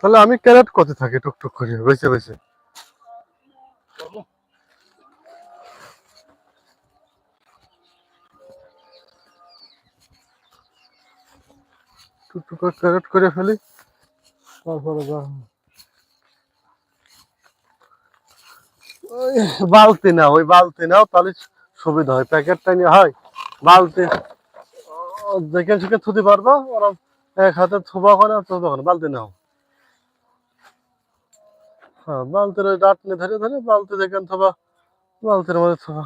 তাহলে আমি ক্যারেট করতে থাকি টুকটুক করে, বেছে বেছে। টুকটুক ক্যারেট করে ফেলি, তারপরে ওই বালতি না ওই বালতি নাও, তাহলে সুবিধা হয়। প্যাকেটটা নিয়ে, হয়, বালতি। দেখে শুকে থুতে পারব ওরম এক হাতে থুবা করে থুবা করে, বালতি নাও। হ্যাঁ বালতির ওই ডাট নিয়ে ধরে ধরে বালতি দেখেন থবা বালতির মধ্যে থবা।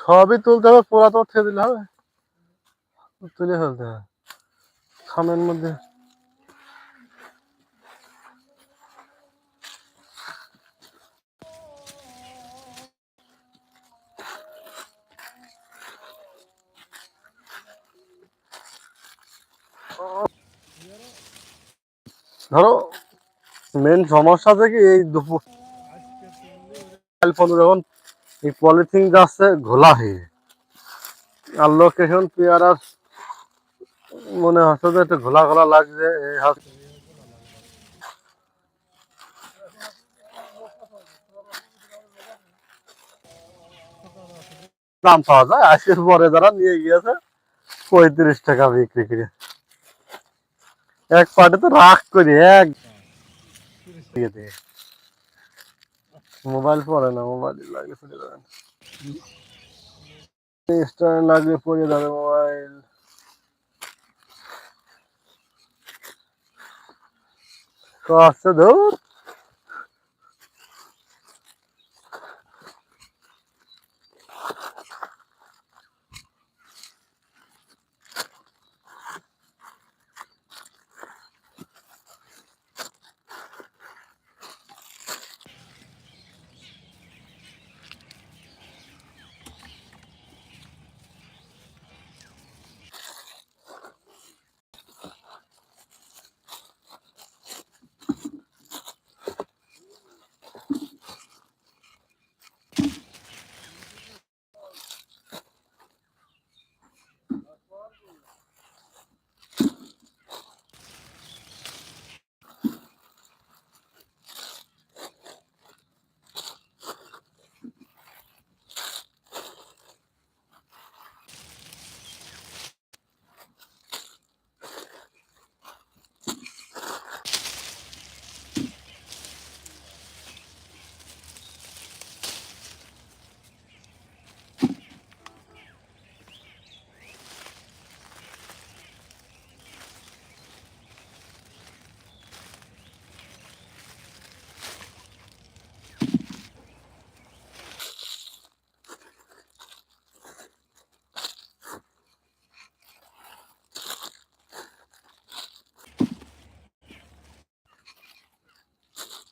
সবই তুলতে হবে, পোড়া তো ঠে দিলে হবে। তুলে ফেলতে হবে। খামের মধ্যে। ধরো মেন সমস্যা থেকে এই দুপুর যখন এই পলিথিন যাচ্ছে, ঘোলা হয়ে আর লোকেশন পেয়ারার মনে হচ্ছে যে একটু ঘোলা ঘোলা লাগছে, এই দাম পাওয়া যায় আশির পরে যারা নিয়ে গিয়েছে, পঁয়ত্রিশ টাকা বিক্রি করে। এক পাটে তো রাখ করি, এক। মোবাইল পরে না, মোবাইল লাগলে ফেলে দেবেন স্ট্যান্ড লাগলে পড়ে যাবে মোবাইল। কষ্ট ধর।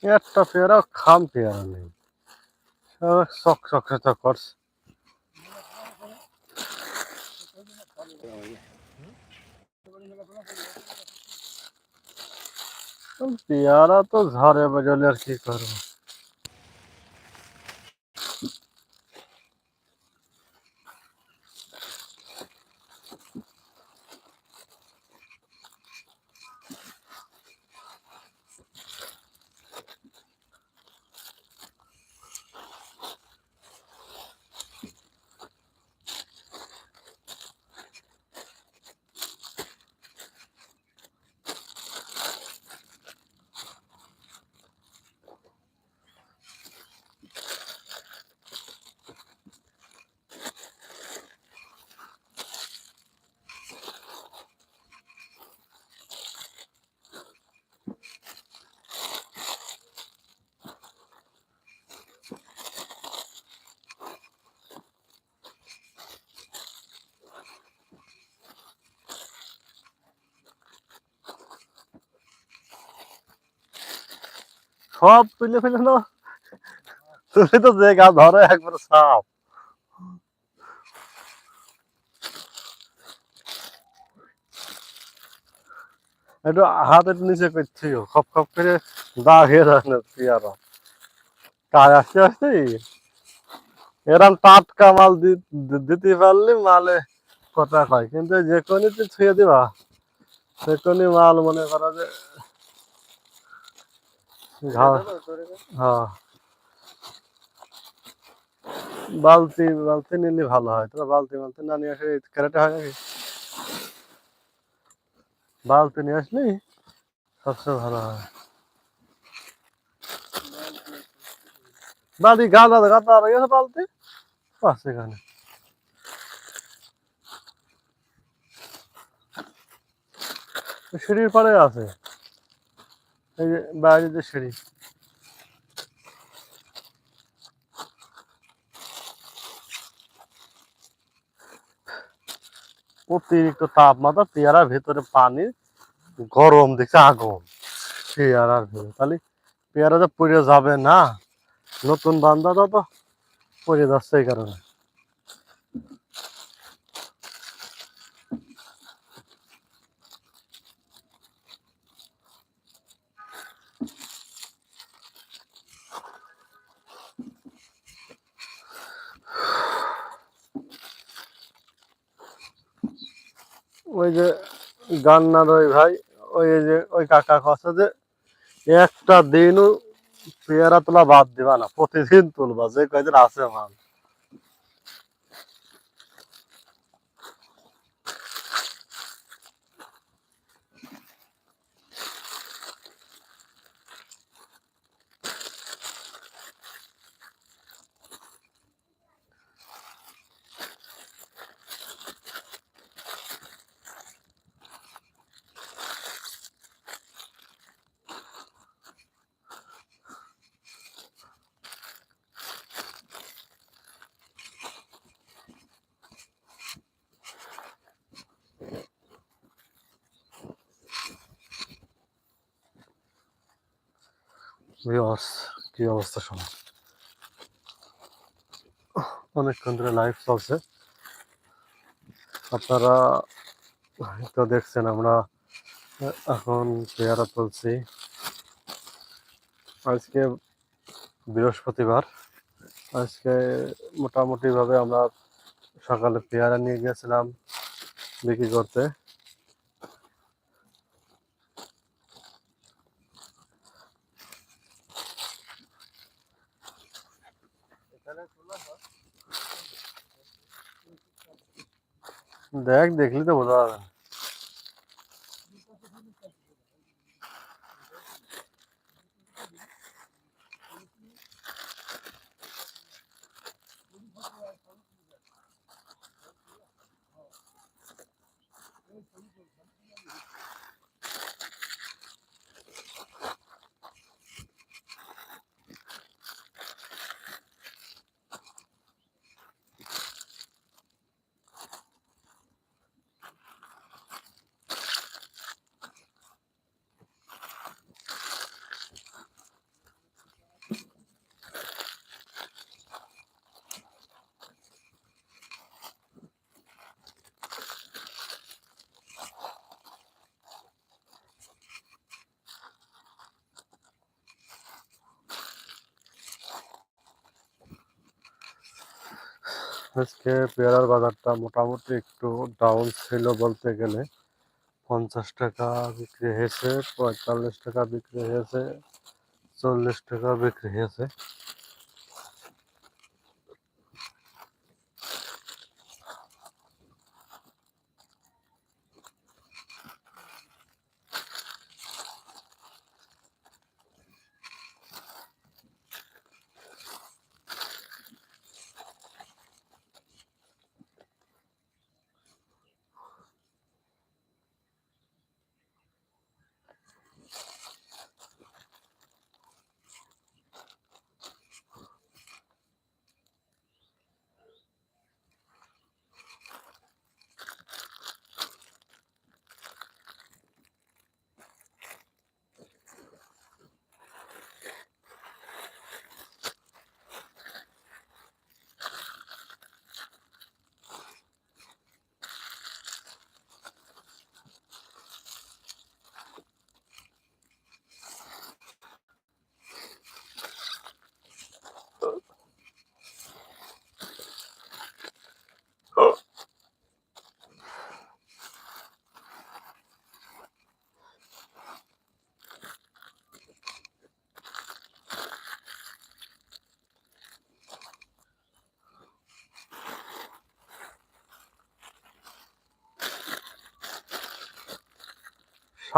একটা পেয়ারা খাম পেয়ারা নেই সব শখ শখ শখ করছে পেয়ারা তো ঝড়ে বেরোলে আর কি করব সব তুলে ফেলে না তুমি তো যে গা ধরো, একবার সাপ একটু হাত একটু নিচে করছি, খপ খপ করে দাগ হয়ে যায় না পেয়ারা। কাজ আসতে আসতে এরম টাটকা মাল দিতে পারলে মালে কথা কয়, কিন্তু যে কোনো ছুঁয়ে দিবা সেখানে মাল মনে করা যে ঘা- হ্যাঁ বালতি বালতি নিলে ভালো হয় তোরা বালতি বালতি না নিয়ে আসে ক্যারেটে হয় নাকি বালতি নিয়ে আসলি সবচেয়ে ভালো হয় বালতি গাদা গাদা রয়ে গেছে বালতি বাস এখানে সিঁড়ির পাড়ে আছে এই যে বাইরে সিঁড়ি। অতিরিক্ত তাপমাত্রা, পেয়ারার ভেতরে পানি, গরম দেখছে আগুন। পেয়ারার ভেতরে। তাহলে পেয়ারা তো পড়ে যাবে না, নতুন বান্ধা তো পড়ে যাচ্ছে এই কারণে। ওই যে গান্নার ওই ভাই, ওই যে ওই কাকা কথা যে, একটা দিনও পেয়ারা তোলা বাদ দিবা না, প্রতিদিন তুলবা, যে কয়দিন আছে মাল। ভিউয়ার্স কি অবস্থা শোনো। অনেকক্ষণ ধরে লাইভ চলছে। আপনারা তো দেখছেন আমরা এখন পেয়ারা তুলছি। আজকে বৃহস্পতিবার। আজকে মোটামুটি ভাবে আমরা সকালে পেয়ারা নিয়ে গেছিলাম বিক্রি করতে। দেখ দেখলি তো বোঝা যাবে আজকে পেয়ারার বাজারটা মোটামুটি একটু ডাউন ছিল বলতে গেলে। পঞ্চাশ টাকা বিক্রি হয়েছে, পঁয়তাল্লিশ টাকা বিক্রি হয়েছে, চল্লিশ টাকা বিক্রি হয়েছে।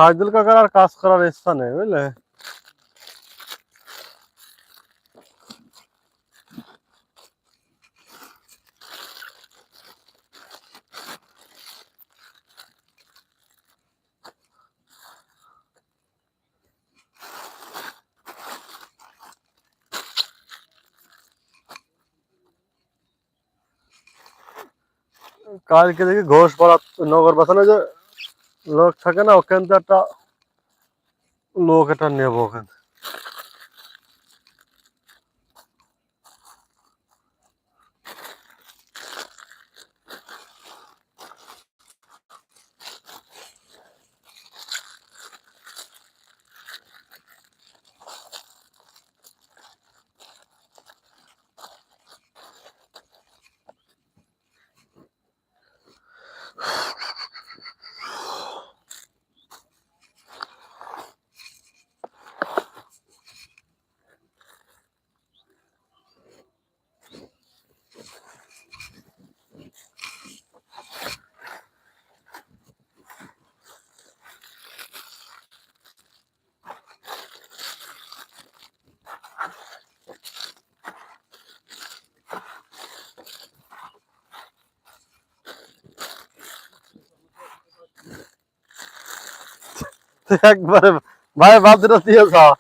সাইদুল কাকার আর কাজ করার ইচ্ছা নেই বুঝলে কালকে দেখি ঘোষ পাড়া নগর বাসানে যে লোক থাকে না ওখান থেকে একটা লোক এটা নেব ওখান থেকে। একবারে ভাই বাদরা দিয়ে যাও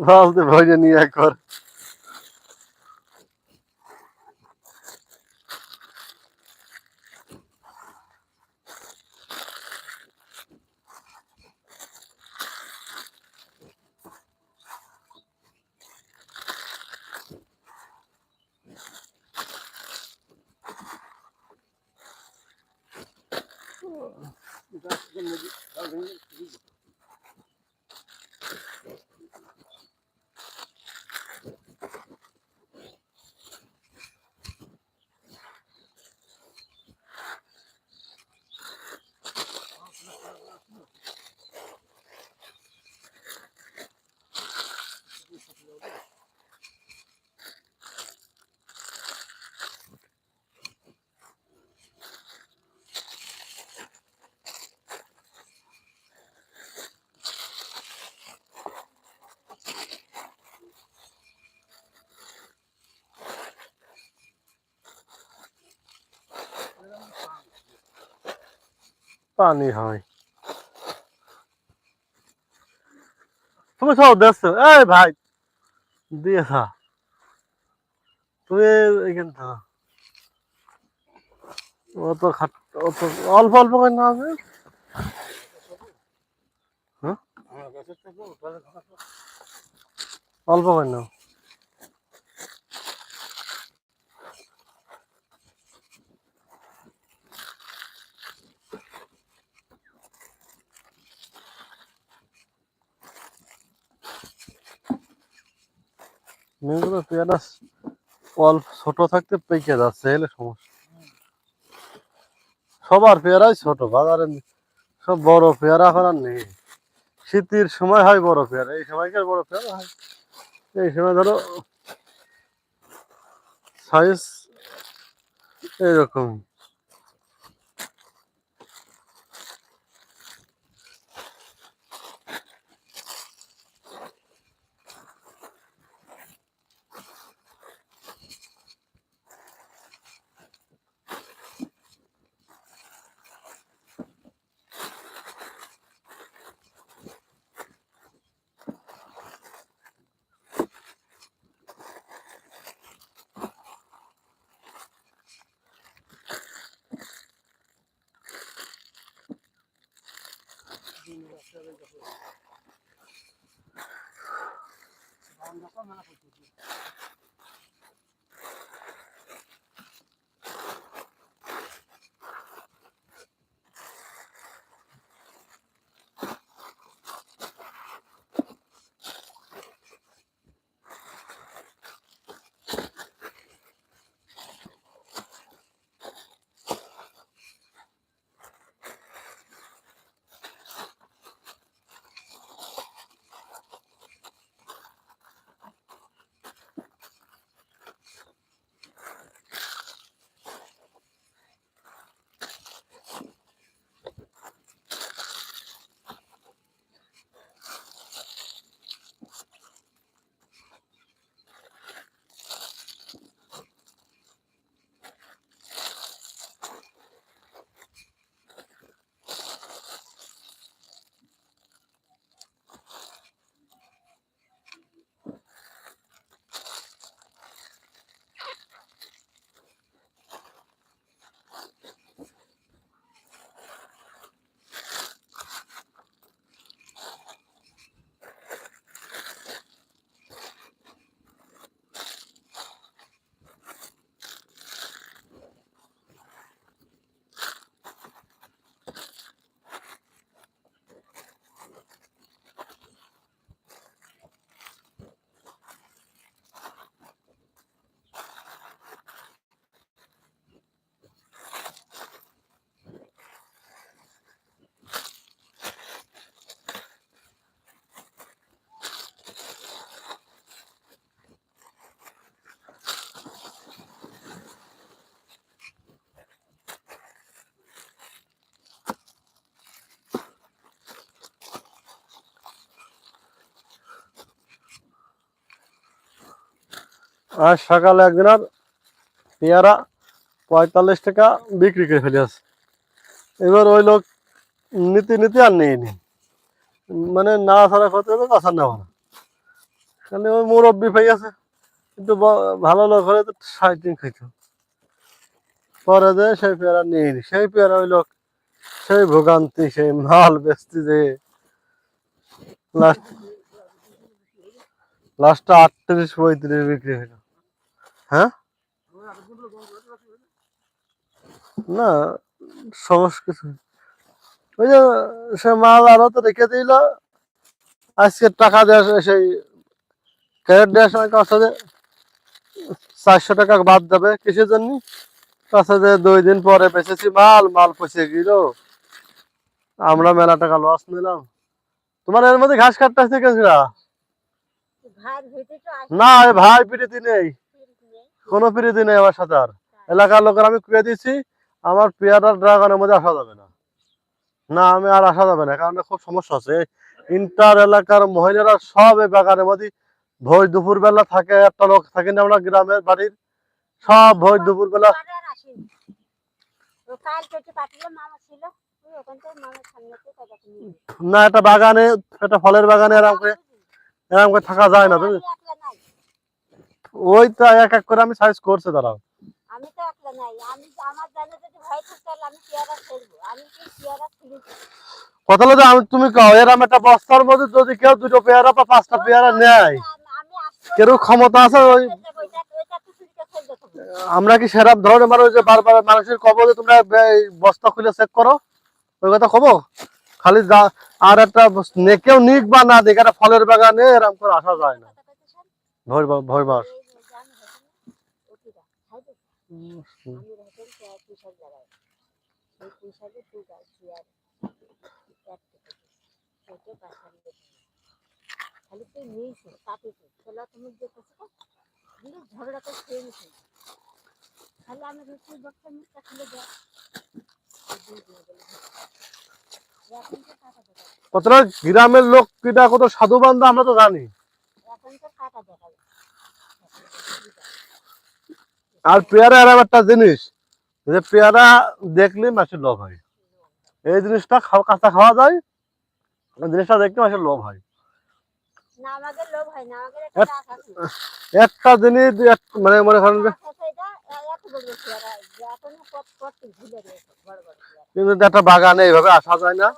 বালতে ভরে নিয়ে একবার 啊，你咋这么的？老公，你。পানি হয় তুমি সব দেখছ এই ভাই দিয়ে খা তুমি এখান থাকা অত খাট অত অল্প অল্প করে না হবে অল্প করে নাও মেয়েগুলো পেয়ারা অল্প ছোট থাকতে পেকে যাচ্ছে, এলে সমস্যা। সবার পেয়ারাই ছোট, বাজারে সব বড় পেয়ারা এখন আর নেই। শীতের সময় হয় বড় পেয়ারা, এই সময়কার বড় পেয়ারা হয়। এই সময় ধরো সাইজ এইরকম 你那放完了，不就就。আজ সকালে একদিন আর পেয়ারা পঁয়তাল্লিশ টাকা বিক্রি করে ফেলে এবার ওই লোক নীতি নীতি আর নেয়নি মানে না ছাড়া করতে হবে নেওয়া না। খালি ওই মুরব্বী পাই আছে কিন্তু ভালো লোক হলে তো দিন খাইত। পরে যে সেই পেয়ারা নিয়ে সেই পেয়ারা ওই লোক, সেই ভোগান্তি, সেই মাল বেচতি যে লাস্ট লাস্টটা আটত্রিশ পঁয়ত্রিশ বিক্রি হইল। হ্যাঁ? না সমস্যা কিছু। ওই যে সে মাল আরও তো রেখে দিল আজকে টাকা দেওয়া সেই ক্যারেট দেওয়ার সময় যে চারশো টাকা বাদ যাবে কিসের জন্য? কাছে যে দুই দিন পরে বেঁচেছি মাল মাল পচে গেল। আমরা মেলা টাকা লস নিলাম। তোমার এর মধ্যে ঘাস কাটতে আসছে কেসরা না ভাই পিড়িতি নেই কোনো পিড়িতি নেই আমার সাথে আর এলাকার লোকের আমি কুয়ে দিছি আমার পেয়ারার ড্রাগনের মধ্যে আসা যাবে না না, আমি আর আসা যাবে না, কারণ খুব সমস্যা আছে ইন্টার এলাকার মহিলারা সব এই বাগানের মধ্যে ভোর দুপুর বেলা থাকে, একটা লোক থাকে না আমরা গ্রামের বাড়ির, সব ভোর দুপুর বেলা পরে আর আসেনি। ও কাল পেটে পাঠিয়ে মামা ছিল ওই ওখান থেকে মামার সামনে থেকে তাদেরকে নিয়ে গেছে। না একটা বাগানে একটা ফলের বাগানে এরকম করে এরকম করে থাকা যায় না, তুমি ওই তো এক এক করে আমি সাইজ করছে তারা আমি তো একলা নাই আমি আমার জানে যদি ভয় তাহলে আমি পেয়ারা ফেলব আমি কি পেয়ারা ফেলেছি কথা হলো যে আমি তুমি কাও এরকম একটা বস্তার মধ্যে যদি কেউ দুটো পেয়ারা বা পাঁচটা পেয়ারা নেয় কেউ ক্ষমতা আছে ওই দেখো আমরা কি সেরাম ধরনের মানুষ যে বারবার মানুষের কবলে তোমরা এই বস্তা খুলে চেক করো? ওই কথা কব? খালি যা আর একটা বস- কেউ নিক বা না দিক একটা ফলের বাগানে এরকম করে আসা যায় না। ভয় ভয় যে ওটিরা আমি রহতেন পেয়ার পুষার জায়গায় সেই পুষারে দু গাছ পেয়ার ছোট পাশার খালি তুই নিয়েছিস কাটিছিস ছোলা তুমি যে করছ দিলে ঝগড়া করে খেয়ে খালি আমি রুটি বক্তা খুলে দেয় তো। কতটা গ্রামের লোক কিটা কত সাধু বান্ধব আমরা তো জানি এখন তো কাটা দেখা যায়। আর পেয়ারা এরকম একটা জিনিস যে পেয়ারা দেখলে মাসের লোভ হয়। এই জিনিসটা খাওয়া কাঁচা খাওয়া যায় জিনিসটা দেখলে মাসের লোভ হয়। একটা জিনিস মানে মনে করেন বড় পেয়ারা। কিন্তু একটা বাগানে এইভাবে আসা যায় না।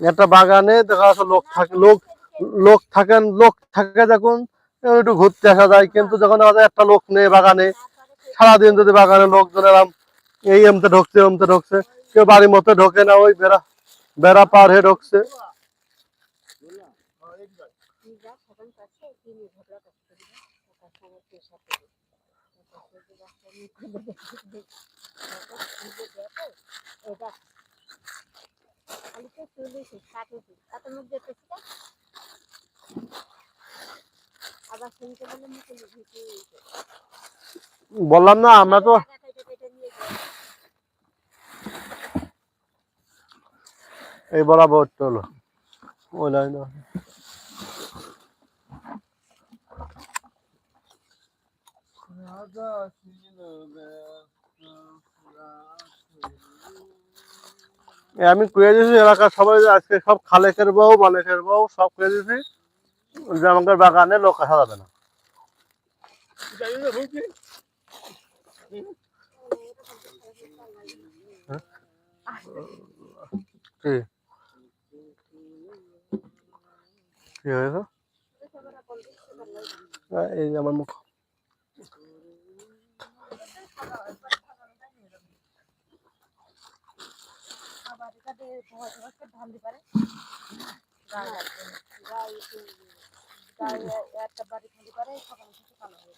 একটা বাগানে দেখা যাচ্ছে লোক থাকে লোক লোক থাকেন লোক থাকে যখন একটু ঘুরতে আসা যায়, কিন্তু যখন যায় একটা লোক নেই বাগানে, সারাদিন যদি বাগানে লোকজন এরম এই এমতে ঢুকছে এমতে ঢুকছে, কেউ বাড়ির মতো ঢোকে না, ওই বেড়া বেড়া পার হয়ে ঢুকছে। কি বললাম না আমরা তো এই বরাবর চলো। ওই লাইন আমি কুয়ে দিয়েছি এলাকার সবাই আজকে সব খালেকের বউ মালেকের বউ সব কুয়ে দিয়েছি যে আমাদের বাগানে লোক আসা যাবে না। কি? হয়েছে? এই যে আমার মুখ। আবার এটা দিয়ে ঢাল দিতে পারে গায়ে গায়ে একটা বাড়ি খালি সকাল কালো হয়ে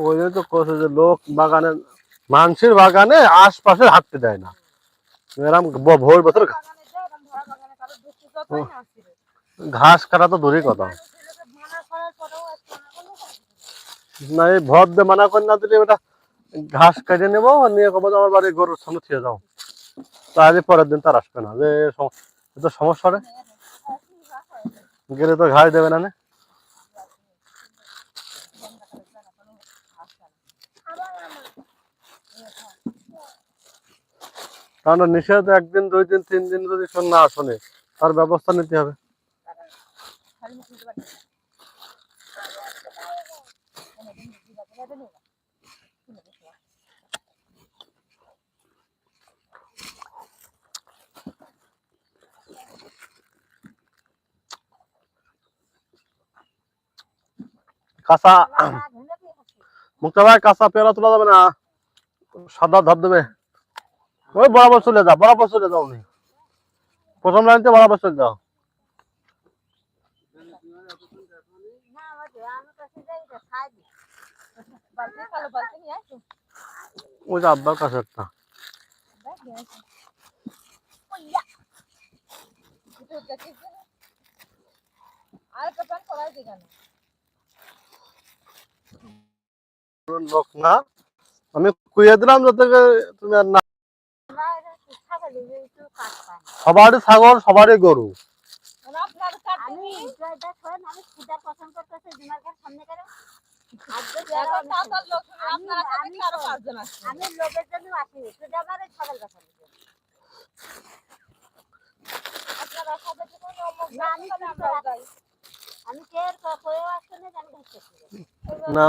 ওই তো যে লোক বাগানে মানুষের বাগানে আশপাশে হাঁটতে দেয় না। এরম ভোর বছর এরকম ভরা আসছিল ঘাস কাটা তো দূরই কথা। না। এই ভর দিয়ে মানা করে না দিলে ওটা ঘাস কেটে নেব, নিয়ে কবো আমার বাড়ির গরুর সামনে ছেড়ে যাও তাহলে পরের দিন তার আসবে না, যে তো সমস্যা রে। গেলে তো ঘাস দেবে না? কারণ নিষেধ একদিন, দুই দিন, তিন দিন যদি না শোনে, তার ব্যবস্থা নিতে হবে। কাঁচা মুক্তা ভাই কাঁচা পেয়ারা তোলা যাবে না। সাদা ধর দেবে। ওই বরাবর চলে যাও বরাবর চলে যাও নি প্রথম লাইনতে বরাবর চলে যাও। ওই যে আব্বার কাছে একটা। লোক না। আমি কুইয়ে দিলাম যাতে তুমি আর না সবারই ছাগল সবারই গরু। আমি জয়দা আমি খুদার পছন্দ করতেছি দিনারকার সামনে করে আমি লোকের জন্য আসি আমি না।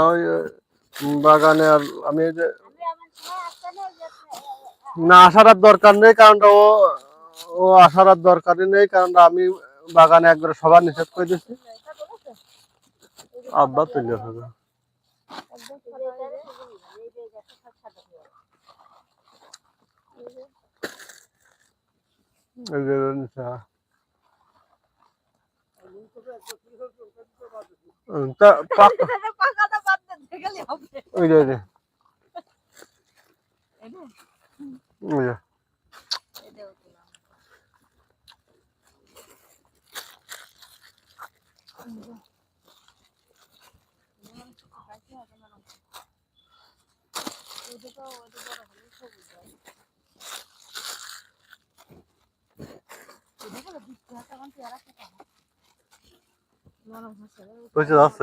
বাগানে আর আমি যে না আসার আর দরকার নেই কারণটা ও ও আসার আর দরকারই নেই কারণ আমি বাগানে একবার সবার নিষেধ করে দিচ্ছি আব্বা তুলে হবে একদম এই যে ওই যে, ওই যে, ওই যে।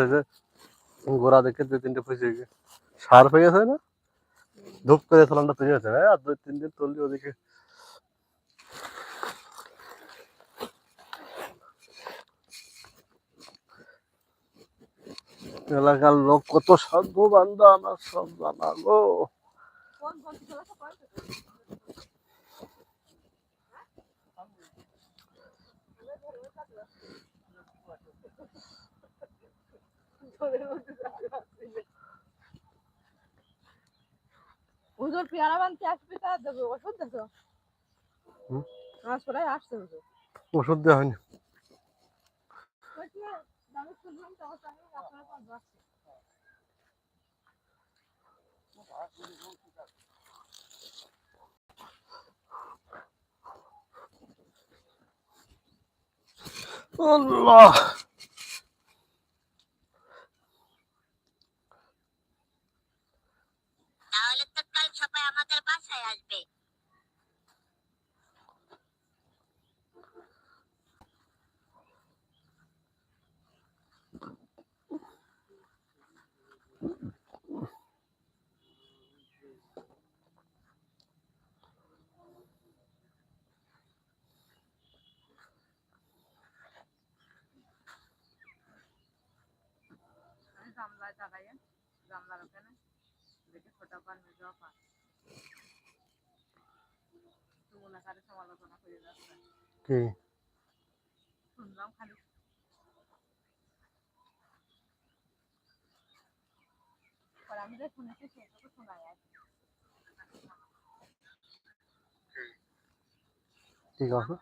যে। গোড়া দেখে দুই তিনটে পয়সা সার হয়ে গেছে না? ধূপ করে সালামটা তৈরি হয়েছে আর দুই তিন দিন তুললি ওদিকে। এলাকার লোক কত সাধু বান্ধব আমার সব জানা গো। পেয়ারা ওষুধ আসছে ওষুধ দেওয়া হয়নি। আমি শুনলাম তো আমার সঙ্গে আপনার কাছে আসছে আল্লাহ তাহলে তো কাল সবাই আমাদের বাসায় আসবে আমি জামলায় দাঁড়াই জামলার ওখানে দেখে ছোটা পান মেজো পান তুমুল আকারে সমালোচনা করে যাচ্ছে কি? শুনলাম খালি আমি যে শুনেছি। সেটুকু ঠিক আছে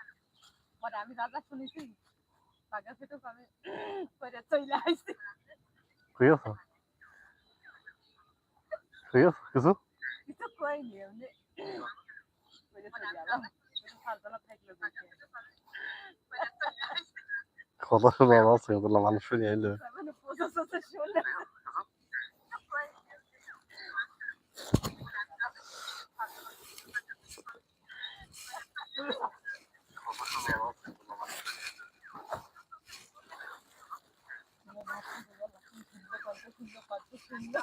আমি রাজা শুনেছি বাগা সেটুকু আমি করে চলে আছে? ঠিক আছে কিছু? কিছু কইনি এমনি করে চলে গেলাম সালতনা থাকল দেখে কথা শোনা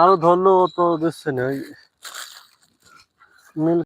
আরও ধন্য তো দিচ্ছে না মিল